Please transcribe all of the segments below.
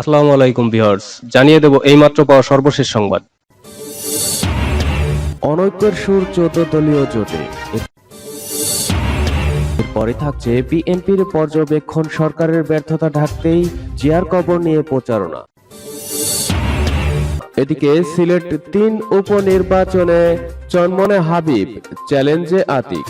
আসসালামু আলাইকুম ভিউয়ার্স, জানিয়ে দেব এইমাত্র পাওয়া সর্বশেষ সংবাদ। অনৈক্যের সুর চোদ্দ দলীয় জোটে। পরে থাকছে বিএনপির পর্যবেক্ষণ সরকারের ব্যর্থতা ঢাকতেই জিয়ার কবর নিয়ে প্রচারণা। এদিকে সিলেট তিন উপনির্বাচনে চনমনে হাবিব, চ্যালেঞ্জে আতিক।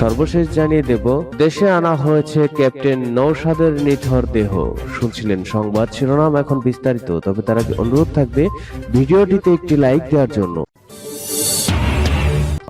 সর্বশেষ জানিয়ে দেব, দেশে আনা হয়েছে ক্যাপ্টেন নৌসাদের নিথর দেহ। শুনছিলেন সংবাদ, শিরোনাম এখন বিস্তারিত, তবে তার আগে অনুরোধ থাকবে ভিডিওটিতে একটি লাইক দেওয়ার জন্য।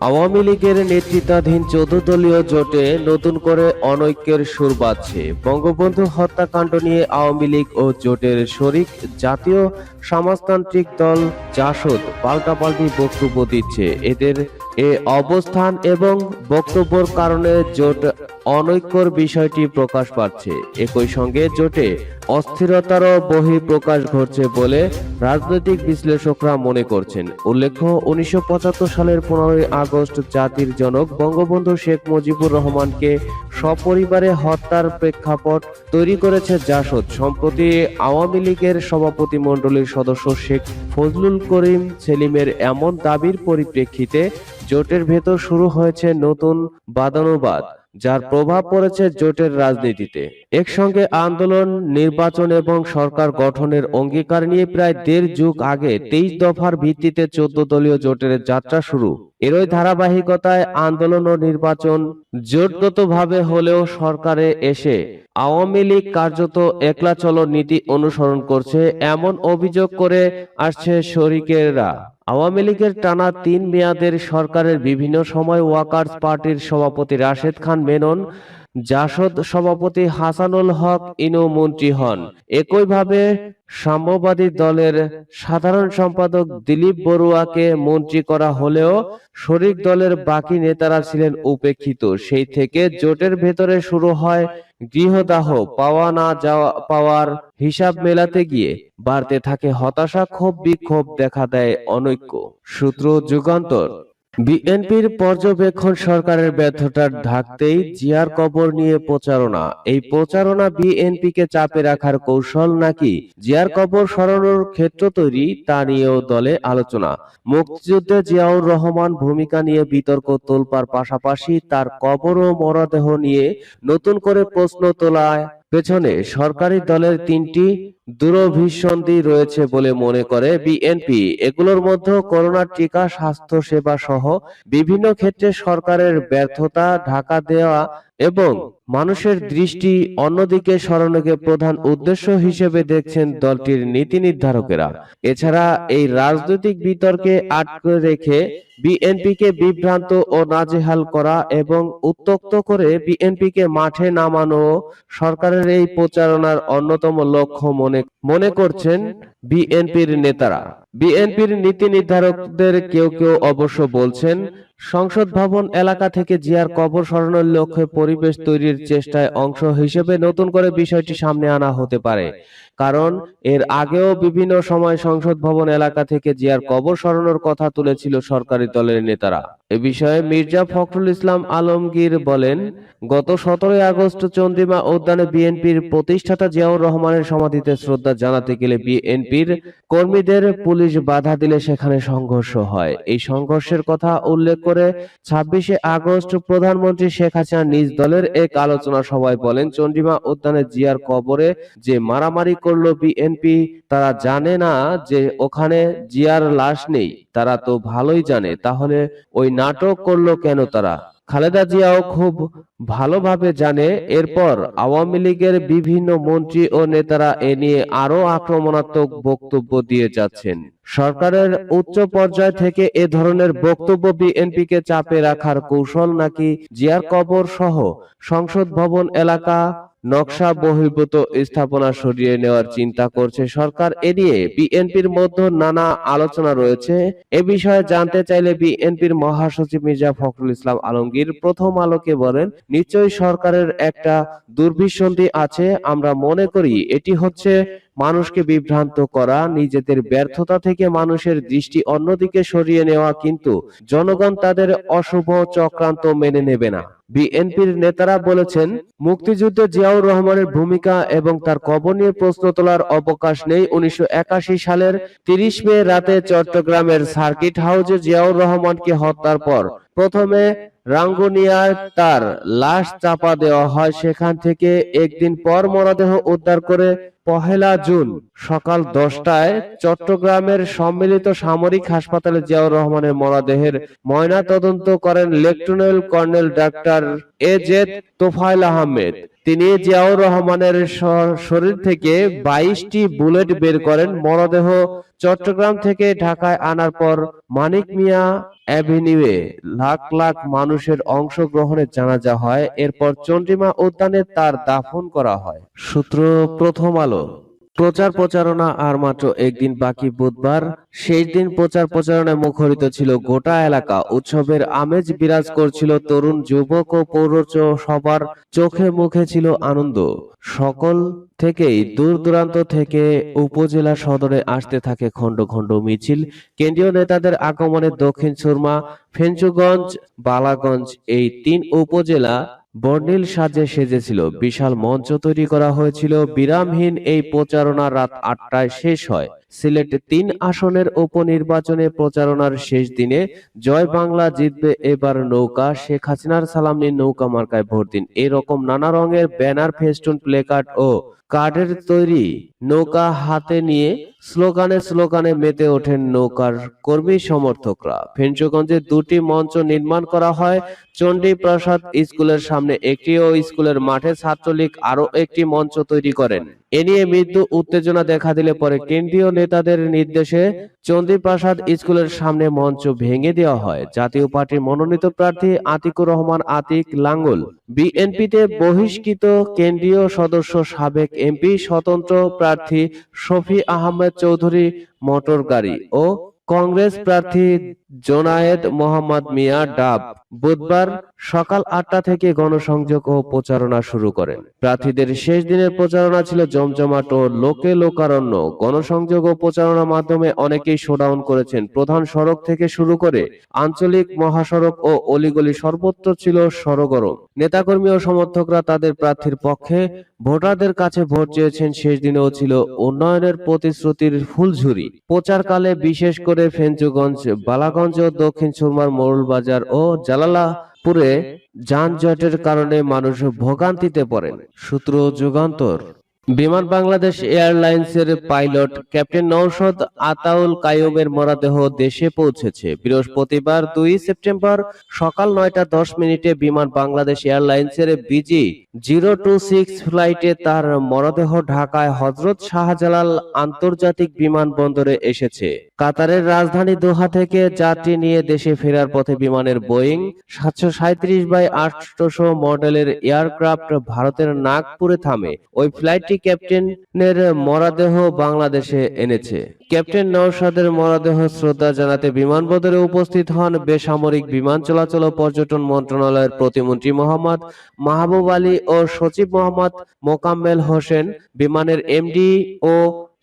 আওয়ামী লীগের নেতৃত্বাধীন চৌদ্দ দলীয় জোটে নতুন করে অনৈক্যের সুর বাজছে। বঙ্গবন্ধু হত্যাকাণ্ড নিয়ে আওয়ামী লীগ ও জোটের শরিক জাতীয় সমাজতান্ত্রিক দল জাসদ পাল্টাপাল্টি বক্তব্য দিচ্ছে। এদের এ অবস্থান এবং বক্তব্যের কারণে জোট অনৈক্যর বিষয়টি প্রকাশ পাচ্ছে। একই সঙ্গে জোটে অস্থিরতারও বহি প্রকাশ ঘটছে বলে রাজনৈতিক বিশ্লেষকরা মনে করছেন। উল্লেখ্য, উনিশশো পঁচাত্তর সালের পনেরোই আগস্ট জাতির জনক বঙ্গবন্ধু শেখ মুজিবুর রহমানকে সপরিবারে হত্যার প্রেক্ষাপট তৈরি করেছে জাসদ। সম্প্রতি আওয়ামী লীগের সভাপতি মণ্ডলীর সদস্য শেখ ফজলুল করিম সেলিমের এমন দাবির পরিপ্রেক্ষিতে জোটের ভেতর শুরু হয়েছে নতুন বাদানুবাদ। যার প্রভাব পড়েছে জোটের রাজনীতিতে। একসঙ্গে আন্দোলন নির্বাচন এবং সরকার গঠনের অঙ্গীকার নিয়ে প্রায় দেড় যুগ আগে তেইশ দফার ভিত্তিতে চোদ্দ দলীয় জোটের যাত্রা শুরু। এরই ধারাবাহিকতায় আন্দোলন ও নির্বাচন জোটগতভাবে হলেও সরকারে এসে আওয়ামী লীগ কার্যত একলা চলো নীতি অনুসরণ করছে। এমন অভিযোগ করে আসছে শরিকেরা আওয়ামী লীগের টানা তিন মেয়াদের সরকারের বিভিন্ন সময় ওয়াকার্স পার্টির সভাপতি রাশেদ খান মেনন জাসদ সভাপতি হাসানুল হক ইনু মন্ত্রী হন। একইভাবে সাম্যবাদী দলের সাধারণ সম্পাদক দিলীপ বড়ুয়াকে মন্ত্রী করা হলেও শরিক দলের বাকি নেতারা ছিলেন উপেক্ষিত। সেই থেকে জোটের ভেতরে শুরু হয় গৃহদাহ, পাওয়া না যাওয়া, পাওয়ার হিসাব মেলাতে গিয়ে বাড়তে থাকে হতাশা ক্ষোভ বিক্ষোভ দেখা দেয় অনৈক্য। সূত্র যুগান্তর। বিএনপির পর্যবেক্ষণ সরকারের ব্যর্থতা ঢাকতেই জিয়ার কবর নিয়ে প্রচারণা। এই প্রচারণা বিএনপিকে চাপে রাখার কৌশল নাকি জিয়ার কবর সরানোর ক্ষেত্র তৈরি তা নিয়েও দলে আলোচনা। মুক্তিযুদ্ধে জিয়াউর রহমান ভূমিকা নিয়ে বিতর্ক তোলপার পাশাপাশি তার কবর ও মরদেহ নিয়ে নতুন করে প্রশ্ন তোলায়। পেছনে সরকারি দলের তিনটি দূরভিসন্ধি রয়েছে বলে মনে করে বিএনপি। এগুলোর মধ্যে করোনার টিকা স্বাস্থ্য সেবা সহ বিভিন্ন ক্ষেত্রে সরকারের ব্যর্থতা ঢাকা দেওয়া এবং মানুষের দৃষ্টি অন্যদিকে সরানোকে প্রধান উদ্দেশ্য হিসেবে দেখছেন দলটির নীতি নির্ধারকেরা। এছাড়া এই রাজনৈতিক বিতর্কে আটকে রেখে বিএনপিকে বিভ্রান্ত ও নাজেহাল করা এবং উত্তক্ত করে বিএনপিকে মাঠে নামানো সরকারের এই প্রচারণার অন্যতম লক্ষ্য মনে মনে করছেন বিএনপির নেতারা। বিএনপির নীতি নির্ধারকদের কেউ কেউ অবশ্য বলছেন সংসদ ভবন এলাকা থেকে জিয়ার কবর সরানোর লক্ষ্যে পরিবেশ তৈরির চেষ্টায় অংশ হিসেবে নতুন করে বিষয়টি সামনে আনা হতে পারে। কারণ, এর আগেও বিভিন্ন সময় সংসদ ভবন এলাকা থেকে জিয়ার কবর সরানোর কথা তুলেছিল সরকারি দলের নেতারা। এ বিষয়ে মির্জা ফখরুল ইসলাম আলমগীর বলেন, গত সতেরোই আগস্ট চন্দ্রিমা উদ্যানে বিএনপির প্রতিষ্ঠাতা জিয়াউর রহমানের সমাধিতে শ্রদ্ধা জানাতে গেলে বিএনপির কর্মীদের পুলিশ বাধা দিলে সেখানে সংঘর্ষ হয়। এই সংঘর্ষের কথা উল্লেখ করে ছাব্বিশে আগস্ট প্রধানমন্ত্রী শেখ হাসিনা নিজ দলের এক আলোচনা সভায় বলেন চন্দ্রিমা উদ্যানে জিয়ার কবরে যে মারামারি করল বিএনপি তারা জানে না যে ওখানে জিয়ার লাশ নেই। তারা তো ভালোই জানে তাহলে ওই নাটক করল কেন তারা? খালেদা জিয়াও খুব ভালোভাবে জানে এরপর আওয়ামী লীগের বিভিন্ন মন্ত্রী ও নেতারা এ নিয়ে আরও আক্রমণাত্মক বক্তব্য দিয়ে যাচ্ছেন। সরকারের উচ্চ পর্যায় থেকে এ ধরনের বক্তব্য বিএনপিকে চাপে রাখার কৌশল নাকি জিয়ার কবর সহ সংসদ ভবন এলাকা নকশা বহির্ভূত স্থাপনা সরিয়ে নেওয়ার চিন্তা করছে সরকার। এ নিয়ে বিএনপির মধ্যে নানা আলোচনা রয়েছে। এ বিষয়ে জানতে চাইলে বিএনপির মহাসচিব মির্জা ফখরুল ইসলাম আলমগীর প্রথম আলোকে বলেন নিশ্চয়ই সরকারের একটা দুর্বিসন্ধি আছে। আমরা মনে করি এটি হচ্ছে মানুষকে বিভ্রান্ত করা, নিজেদের ব্যর্থতা থেকে মানুষের দৃষ্টি অন্যদিকে সরিয়ে নেওয়া কিন্তু জনগণ তাদের অশুভ চক্রান্ত মেনে নেবে না। বিএনপির নেতারা বলেছেন, মুক্তিযুদ্ধে জিয়াউর রহমানের ভূমিকা এবং তার কবর নিয়ে প্রশ্ন তোলার অবকাশ নেই। উনিশশো একাশি সালের তিরিশ মে রাতে চট্টগ্রামের সার্কিট হাউসে জিয়াউর রহমানকে হত্যার পর প্রথমে রাঙ্গুনিয়ায় তার লাশ চাপা দেওয়া হয়। সেখান থেকে একদিন পর মরদেহ উদ্ধার করে পহেলা জুন, সকাল দশটায় চট্টগ্রামের সম্মিলিত সামরিক হাসপাতালে জিয়াউর রহমানের মরদেহের ময়না তদন্ত করেন লেফটেন্যান্ট কর্নেল ডাক্তার এ জেদ তোফায়েল আহমেদ, তিনি জিয়াউর রহমানের শরীর থেকে বাইশটি বুলেট বের করেন মরদেহ চট্টগ্রাম থেকে ঢাকায় আনার পর মানিক মিয়া অ্যাভিনিউয়ে লাখ লাখ মানুষের অংশগ্রহণে জানাজা হয়। এরপর চন্দ্রিমা উদ্যানে তার দাফন করা হয়। সূত্র প্রথম আলো। প্রচার প্রচারণা আর মাত্র একদিন বাকি বুধবার, শেষ দিন প্রচার প্রচারণায় মুখরিত ছিল গোটা এলাকা। উৎসবের আমেজ বিরাজ করছিল তরুণ যুবক ও পৌর সবার চোখে মুখে ছিল আনন্দ। সকল থেকেই দূর দূরান্ত থেকে উপজেলা সদরে আসতে থাকে খণ্ড খণ্ড মিছিল। কেন্দ্রীয় নেতাদের আগমনে দক্ষিণ সুরমা, ফেঞ্চুগঞ্জ, বালাগঞ্জ এই তিন উপজেলা বর্ণিল সাজে সেজেছিল, বিশাল মঞ্চ তৈরি করা হয়েছিল, বিরামহীন এই প্রচারণা রাত আটটায় শেষ হয়। সিলেট তিন আসনের উপনির্বাচনে প্রচারণার শেষ দিনে জয় বাংলা জিতবে এবার নৌকা, শেখ হাসিনার সালামি নৌকা মার্কায় ভোট দিন। এরকম নানা রঙের ব্যানার, ফেস্টুন প্লেকার্ড ও কার্ডের তৈরি নৌকা হাতে নিয়ে স্লোগানে স্লোগানে মেতে ওঠেন নৌকার কর্মী সমর্থকরা। ফেঞ্চগঞ্জে দুটি মঞ্চ নির্মাণ করা হয়। চণ্ডী প্রসাদ স্কুলের সামনে একটি ও স্কুলের মাঠে ছাত্রলীগ আরও একটি মঞ্চ তৈরি করেন। এ নিয়ে মৃত্যু উত্তেজনা দেখা দিলে পরে কেন্দ্রীয় নেতাদের নির্দেশে চণ্ডী প্রসাদ স্কুলের সামনে মঞ্চ ভেঙে দেওয়া হয়। জাতীয় পার্টির মনোনীত প্রার্থী আতিকুর রহমান, আতিক লাঙ্গল। বিএনপিতে বহিষ্কৃত কেন্দ্রীয় সদস্য সাবেক এমপি স্বতন্ত্র প্রার্থী শফি আহমেদ চৌধুরী মোটর গাড়ি ও কংগ্রেস প্রার্থী জোনায়েদ মোহাম্মদ মিয়া ডাব বুধবার সকাল আটটা থেকে গণসংযোগ ও প্রচারণা শুরু করেন। প্রার্থীদের শেষ দিনের প্রচারণা ছিল জমজমাট ও লোকে লোকারণ্য। গণসংযোগ ও প্রচারণার মাধ্যমে অনেকেই শোডাউন করেছেন। প্রধান সড়ক থেকে শুরু করে আঞ্চলিক মহাসড়ক ও অলিগলি সর্বত্র ছিল সরগরম নেতাকর্মী ও সমর্থকরা তাদের প্রার্থীর পক্ষে ভোটারদের কাছে ভোট চেয়েছেন। শেষ দিনেও ছিল উন্নয়নের প্রতিশ্রুতির ফুলঝুরি। প্রচারকালে বিশেষ করে ফেঞ্চুগঞ্জ বালাগঞ্জ ও দক্ষিণ সুরমার মরুল বাজার ও জালালাপুরে যানজটের কারণে মানুষ ভোগান্তিতে পড়েন। সূত্র যুগান্তর। বিমান বাংলাদেশ এয়ারলাইন্সের পাইলট ক্যাপ্টেন নৌশদ আতাউল কায়ুমের মরদেহ দেশে পৌঁছেছে। বৃহস্পতিবার দুই সেপ্টেম্বর সকাল নয়টা দশ মিনিটে বিমান বাংলাদেশ এয়ারলাইন্সের বিজি জিরো টু সিক্স ফ্লাইটে তার মরদেহ ঢাকায় হজরত শাহজালাল আন্তর্জাতিক বিমানবন্দরে এসেছে। কাতারের রাজধানী দোহা থেকে যাত্রী নিয়ে দেশে ফেরার পথে বিমানের বোয়িং সাতশো সাঁত্রিশ বাই আটশোশো মডেলের এয়ারক্রাফট ভারতের নাগপুরে থামে। ওই ফ্লাইটটি ক্যাপ্টেনের মরাদেহ বাংলাদেশে এনেছে। ক্যাপ্টেন নওশাদের মরাদেহ শ্রদ্ধা জানাতে বিমানবন্দরে উপস্থিত হন বেসামরিক বিমান চলাচল ও পর্যটন মন্ত্রণালয়ের প্রতিমন্ত্রী মোহাম্মদ মাহবুব আলী ও সচিব মোহাম্মদ মোকাম্মেল হোসেন। বিমানের এমডি ও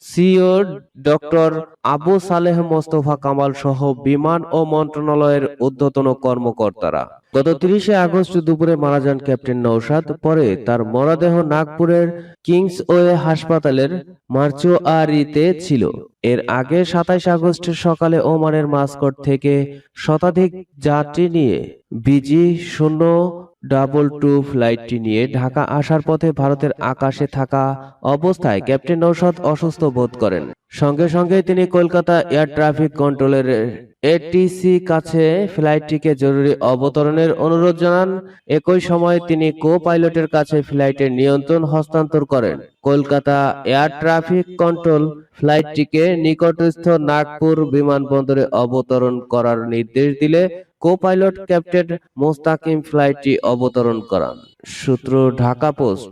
সিও ডক্টর আবু সালেহ মোস্তফা কামাল সহ বিমান ও মন্ত্রণালয়ের ঊর্ধ্বতন কর্মকর্তারা। গত তিরিশে আগস্ট দুপুরে মারা যান ক্যাপ্টেন নৌসাদ পরে তার মরদেহ নাগপুরের কিংস ওয়ে হাসপাতালের মার্চুয়ারিতে ছিল। এর আগে সাতাইশ আগস্ট সকালে ওমানের মাস্কট থেকে শতাধিক যাত্রী নিয়ে বিজি শূন্য ডাবল টু ফ্লাইটটি নিয়ে ঢাকা আসার পথে ভারতের আকাশে থাকা অবস্থায় ক্যাপ্টেন নৌশাদ অসুস্থ বোধ করেন। সঙ্গে সঙ্গে তিনি কলকাতা এয়ার ট্রাফিক কন্ট্রোলের এটিসি কাছে ফ্লাইটটিকে জরুরি অবতরণের অনুরোধ জানান। একই সময় তিনি কো পাইলটের কাছে ফ্লাইটের নিয়ন্ত্রণ হস্তান্তর করেন। কলকাতা এয়ার ট্রাফিক কন্ট্রোল ফ্লাইটটিকে নিকটস্থ নাগপুর বিমানবন্দরে অবতরণ করার নির্দেশ দিলে কো পাইলট ক্যাপ্টেন মোস্তাকিম ফ্লাইটটি অবতরণ করান। সূত্র ঢাকা পোস্ট